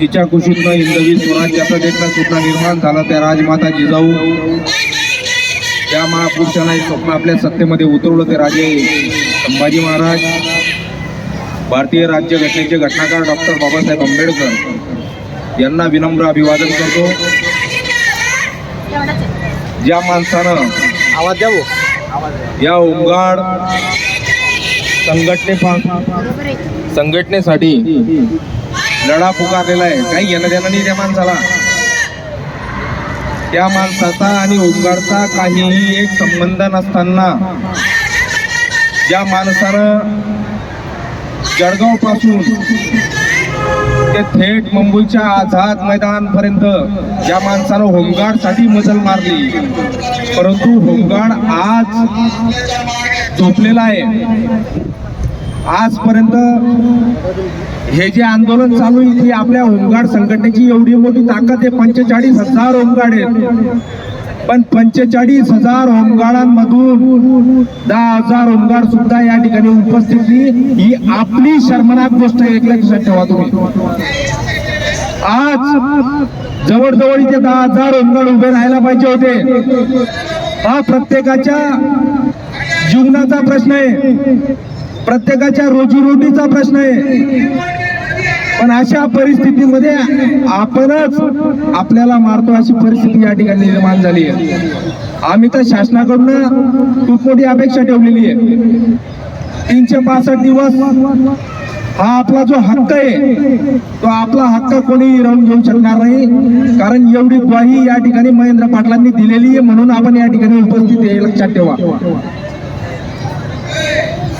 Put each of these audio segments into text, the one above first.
तिच्या कुशीतनं हिंदवी स्वराज्याचा देखणं सुद्धा निर्माण झालं त्या राजमाता जिजाऊ त्या महापुरुषांना एक स्वप्न आपल्या सत्तेमध्ये उतरवलं ते राजे संभाजी महाराज. भारतीय राज्यघटनेचे घटनाकार डॉक्टर बाबासाहेब आंबेडकर यांना विनम्र अभिवादन करतो. ज्या माणसानं आवाज द्या भाऊ. या होमगार्ड संघटने संघटनेसाठी लढा पुकारलेला आहे. काही घेणं देणं नाही त्या माणसाला. त्या माणसाचा आणि होमगार्डचा काहीही एक संबंध नसताना ज्या माणसानं जळगावपासून ते थेट मुंबईच्या आझाद मैदानपर्यंत ज्या माणसानं होमगार्डसाठी मजल मारली परंतु होमगार्ड आज झोपलेला आहे. आजपर्यंत हे जे आंदोलन चालू आहे ती आपल्या होमगार्ड संघटनेची एवढी मोठी ताकद आहे पंचेचाळीस हजार होमगार्ड आहेत. पण पंचेचाळीस हजार होमगार्डांमधून दहा हजार होमगार्ड सुद्धा या ठिकाणी उपस्थित ही आपली शर्मनाक गोष्ट ऐकल्या एक लक्षात ठेवा तुम्ही. आज जवळजवळ इथे दहा हजार होमगार्ड उभे राहायला पाहिजे होते. हा प्रत्येकाच्या जीवनाचा प्रश्न आहे. प्रत्येकाच्या रोजीरोटीचा प्रश्न आहे. पण अशा परिस्थितीमध्ये आपणच आपल्याला मारतो अशी परिस्थिती या ठिकाणी निर्माण झाली आहे. आम्ही तर शासनाकडून खूप मोठी अपेक्षा ठेवलेली आहे. तीनशे पासष्ट दिवस हा आपला जो हक्क आहे तो आपला हक्क कोणी हिरावून घेऊ शकणार नाही. कारण एवढी ग्वाही या ठिकाणी महेंद्र पाटलांनी दिलेली आहे म्हणून आपण या ठिकाणी उपस्थित आहे लक्षात ठेवा.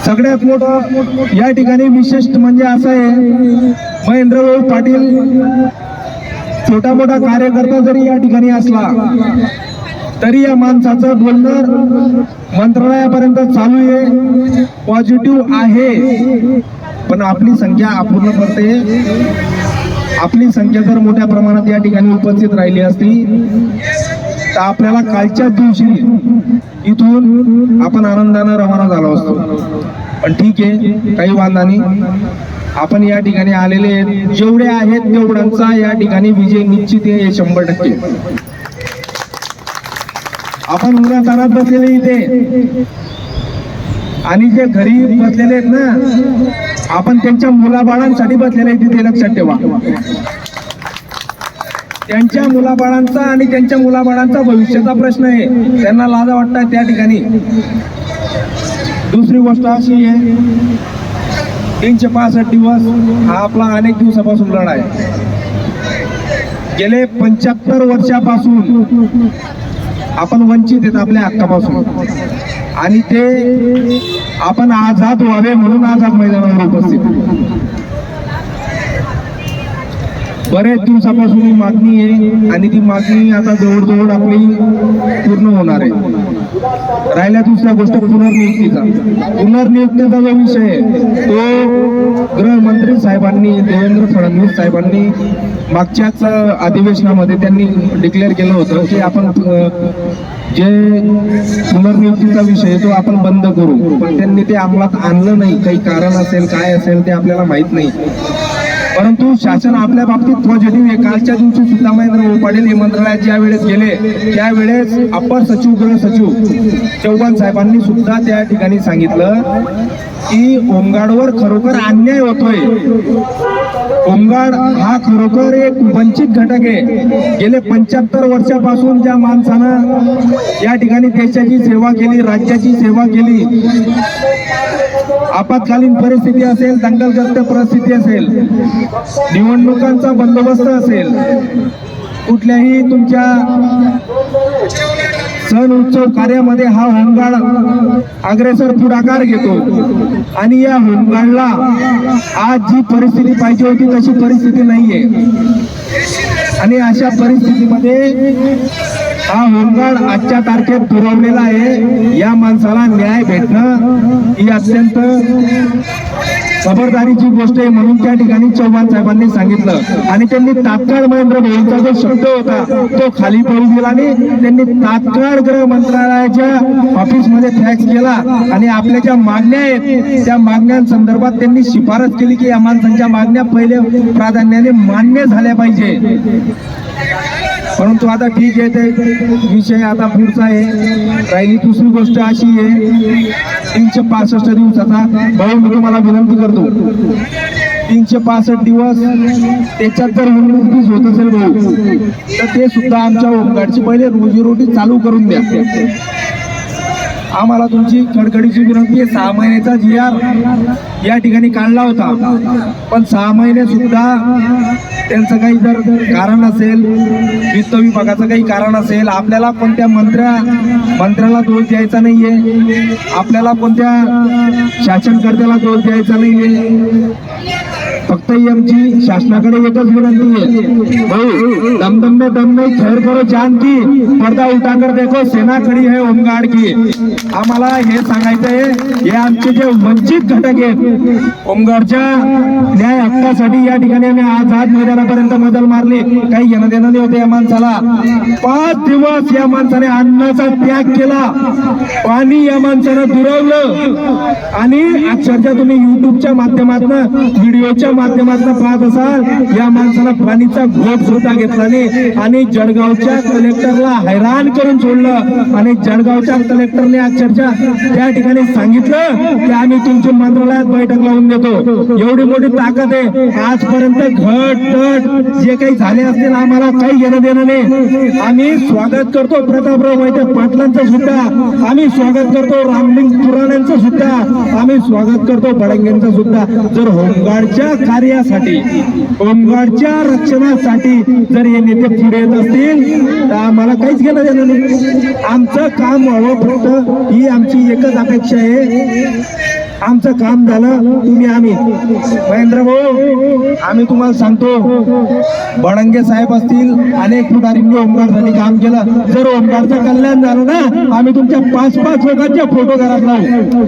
सगळ्यात मोठं या ठिकाणी विशेष म्हणजे असं आहे महेंद्रभाऊ पाटील छोटा मोठा कार्यकर्ता जरी या ठिकाणी असला तरी या माणसाचं बोलणं मंत्रालयापर्यंत चालू आहे पॉझिटिव्ह आहे. पण आपली संख्या अपूर्ण पडते. आपली संख्या जर मोठ्या प्रमाणात या ठिकाणी उपस्थित राहिली असती. तर आपल्याला कालच्या दिवशी इथून आपण आनंदानं रवाना झालो असतो. पण ठीक आहे काही वांधा नाही आपण या ठिकाणी आलेले आहेत. जेवढे आहेत तेवढ्यांचा या ठिकाणी विजय निश्चित आहे शंभर टक्के. आपण उन्हा तानात बसलेले इथे. आणि जे घरी बसलेले आहेत ना आपण त्यांच्या मुलाबाळांसाठी बसलेले आहेत तिथे लक्षात ठेवा. त्यांच्या मुलाबाळांचा आणि त्यांच्या मुलाबाळांचा भविष्याचा प्रश्न आहे. त्यांना लाजा वाटतात त्या ठिकाणी. दुसरी गोष्ट अशी आहे तीनशे पासष्ट दिवस हा आपला अनेक दिवसापासून लढा आहे. गेले पंच्याहत्तर वर्षापासून आपण वंचित आहेत आपल्या हक्कापासून. आणि ते आपण आझाद व्हावे म्हणून आझाद मैदानावर उपस्थित बऱ्याच बरेच दिवसापासून ही मागणी आहे आणि ती मागणी आता जवळजवळ आपली पूर्ण होणार आहे. राहिल्या दुसऱ्या गोष्ट पुनर्नियुक्तीचा. पुनर्नियुक्तीचा जो विषय आहे तो गृहमंत्री साहेबांनी देवेंद्र फडणवीस साहेबांनी मागच्याच अधिवेशनामध्ये त्यांनी डिक्लेअर केलं होतं की आपण जे पुनर्नियुक्तीचा विषय आहे तो आपण बंद करू. पण त्यांनी ते अंमलात आणलं नाही. काही कारण असेल काय असेल ते आपल्याला माहीत नाही. परंतु शासन आपल्या बाबतीत पॉझिटिव्ह आहे. कालच्या दिवशी सुद्धा महेंद्र पाटील हे मंत्रालयात ज्या वेळेस गेले त्यावेळेस अप्पर सचिव गृह सचिव चौहान साहेबांनी सुद्धा त्या ठिकाणी सांगितलं. की होमगार्डवर खरोखर अन्याय होतोय. होमगार्ड हा खरोखर एक वंचित घटक आहे. गेले पंच्याहत्तर वर्षापासून ज्या माणसानं या ठिकाणी देशाची सेवा केली राज्याची सेवा केली आपत्कालीन परिस्थिती असेल दंगलग्रस्त परिस्थिती असेल निवडणुकांचा बंदोबस्त असेल कुठल्याही तुमच्या सण उत्सव कार्यामध्ये हा होमगार्ड अग्रेसर पुढाकार घेतो. आणि या होमगार्डला आज जी परिस्थिती पाहिजे होती तशी परिस्थिती नाहीये. आणि अशा परिस्थितीमध्ये हा होमगार्ड आजच्या तारखेत पुरवलेला आहे. या माणसाला न्याय भेटणं ही अत्यंत खबरदारीची गोष्ट आहे म्हणून त्या ठिकाणी चव्हाण साहेबांनी सांगितलं. आणि त्यांनी तात्काळ महेंद्र भाऊंचा जो शब्द होता तो खाली पडू दिला आणि त्यांनी तात्काळ गृह मंत्रालयाच्या ऑफिसमध्ये फॅक्स केला. आणि आपल्या ज्या मागण्या आहेत त्या मागण्यांसंदर्भात त्यांनी शिफारस केली की या माणसांच्या मागण्या पहिले प्राधान्याने मान्य झाल्या पाहिजे. परंतु आता ठीक आहे ते विषय आता पुढचा आहे. राहिली दुसरी गोष्ट अशी आहे तीनशे पासष्ट दिवसाचा भाऊ मी तुम्हाला विनंती करतो. तीनशे पासष्ट दिवस त्याच्यात जर उन्नतीच होत असेल भाऊ तर ते सुद्धा आमच्या होमगार्डची पहिले रोजीरोटी चालू करून द्या. आम्हाला तुमची कडकडीची विनंती आहे. सहा महिन्याचा जी आर या ठिकाणी काढला होता. पण सहा महिने सुद्धा त्यांचं काही जर कारण असेल वित्त विभागाचं काही कारण असेल आपल्याला कोणत्या मंत्र्या मंत्र्याला दोष द्यायचा नाहीये. आपल्याला कोणत्या शासनकर्त्याला दोष द्यायचा नाहीये. फक्त ही आमची शासनाकडे एकच विनंती आहे. भाऊ दमदम में दम नाही खैर करो जान की पडदा उलटा कर देखो सेना खडी है होमगार्ड की. आम्हाला हे सांगायचं आहे हे आमचे जे वंचित घटक आहेत होमगार्डच्या न्याय हक्कासाठी या ठिकाणी आम्ही आज आज मैदानापर्यंत मदल मारली. काही घेणं देणं नाही होते या माणसाला. पाच दिवस या माणसाने अन्नाचा त्याग केला. पाणी या माणसानं दुरवलं. आणि अक्षरशः तुम्ही युट्यूबच्या माध्यमातून व्हिडिओच्या माध्यमातून पाहत असाल या माणसाला पाणीचा घोट सुद्धा घेतला नाही. आणि जळगावच्या कलेक्टरला हैराण करून सोडलं. आणि जळगावच्या कलेक्टरने अक्षरशः त्या ठिकाणी सांगितलं की आम्ही तुमच्या मंत्रालयात बैठक लावून देतो. एवढी मोठी ताकद आहे. आजपर्यंत घट तट जे काही झाले असतील आम्हाला काही घेणं देणं नाही. आम्ही स्वागत करतो प्रतापराव वैद्य पाटलांचं सुद्धा. आम्ही स्वागत करतो रामलिंग पुराण्यांचं सुद्धा. आम्ही स्वागत करतो बडंगेंचं सुद्धा. जर होमगार्डच्या कार्यासाठी होमगार्डच्या रक्षणासाठी जर हे नेते पुढे येत असतील तर आम्हाला काहीच घेणं देणं नाही. आमचं काम व्हावं फक्त ही आमची एकच अपेक्षा आहे. आमचं काम झालं तुम्ही आम्ही. महेंद्र भाऊ आम्ही तुम्हाला सांगतो बडंगे साहेब असतील अनेक पुढारींनी ओमकारसाठी काम केलं. जर ओमकारचं कल्याण झालं ना आम्ही तुमच्या पाच पाच लोकांच्या फोटो घरात लावू.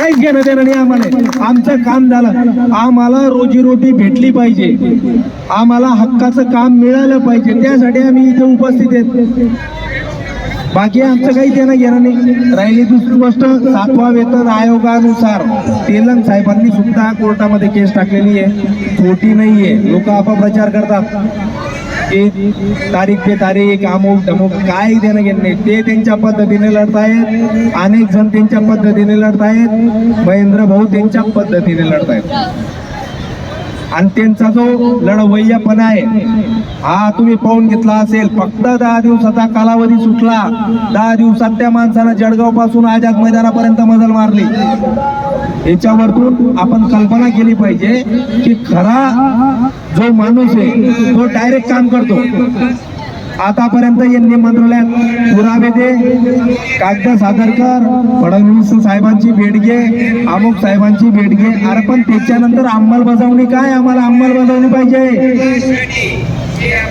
काहीच घेणं देणं नाही आम्हाला. आमचं काम झालं. आम्हाला रोजीरोटी भेटली पाहिजे. आम्हाला हक्काचं काम मिळालं पाहिजे. त्यासाठी आम्ही इथे उपस्थित आहेत. बाकी आमचं काही देणं घेणं नाही. राहिली दुसरी गोष्ट सातवा वेतन आयोगानुसार तेलंग साहेबांनी सुद्धा कोर्टामध्ये केस टाकलेली आहे. खोटी नाही आहे लोक अपप्रचार करतात. की तारीख ते तारीख अमुक धमुक काय देणं घेणं नाही. ते त्यांच्या पद्धतीने लढतायत अनेक जण त्यांच्या पद्धतीने लढतायत महेंद्र भाऊ त्यांच्या पद्धतीने लढतायत. आणि त्यांचा जो लढवय्यापणा आहे हा तुम्ही पाहून घेतला असेल फक्त दहा दिवसाचा कालावधी सुटला. दहा दिवसात त्या माणसानं जळगावपासून आझाद मैदानापर्यंत मजल मारली. याच्यावरतून आपण कल्पना केली पाहिजे की खरा जो माणूस आहे तो डायरेक्ट काम करतो. आतापर्यंत यांनी मंत्रालयात पुरावे दे. कागद सादर कर. फडणवीस साहेबांची भेट घे. अमुक साहेबांची भेट घे. अरे पण त्याच्यानंतर अंमलबजावणी काय? आम्हाला अंमलबजावणी पाहिजे.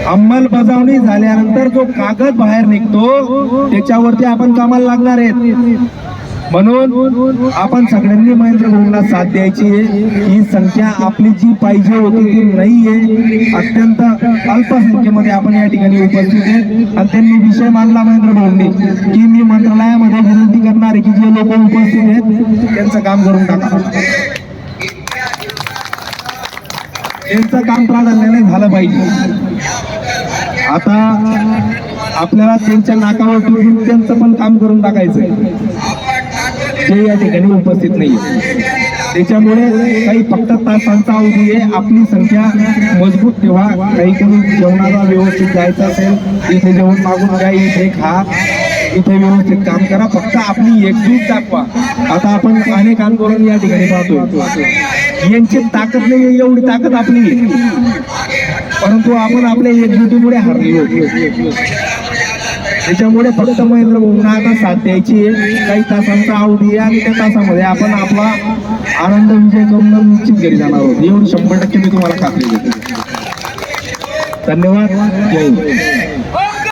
अंमलबजावणी झाल्यानंतर जो कागद बाहेर निघतो त्याच्यावरती आपण कामाला लागणार आहेत. म्हणून आपण सगळ्यांनी महेंद्र गुरुंना साथ द्यायची आहे. ही संख्या आपली जी पाहिजे होती ती नाहीये. अत्यंत अल्पसंख्येमध्ये आपण या ठिकाणी उपस्थित आहे. आणि त्यांनी विषय मानला महेंद्र भाऊंनी की मी मंत्रालयामध्ये विनंती करणार आहे की जे लोक उपस्थित आहेत त्यांचं काम करून टाका. त्यांचं काम प्राधान्याने झालं पाहिजे. आता आपल्याला त्यांच्या नाकावर त्यांचं पण काम करून टाकायचं ते या ठिकाणी उपस्थित नाही त्याच्यामुळे काही फक्त तासांचा अवधी आहे. आपली संख्या मजबूत ठेवा. काही कोणी जेवणाला व्यवस्थित जायचं असेल इथे जेवण मागून घ्या इथे खा इथे व्यवस्थित काम करा. फक्त आपली एकजूट दाखवा. आता आपण अनेक आंदोलन या ठिकाणी पाहतो यांची ताकद नाही एवढी ताकद आपली परंतु आपण आपल्या एकजुटीमुळे हरलो त्याच्यामुळे फक्त महेंद्र भाऊंना आता साथ द्यायची आहे. काही तासांचा अवधी आहे आणि त्या तासामध्ये आपण आपला आनंद विजय करून निश्चित घरी जाणार आहोत. येऊन शंभर टक्के मी तुम्हाला खात्री देतो. धन्यवाद. जय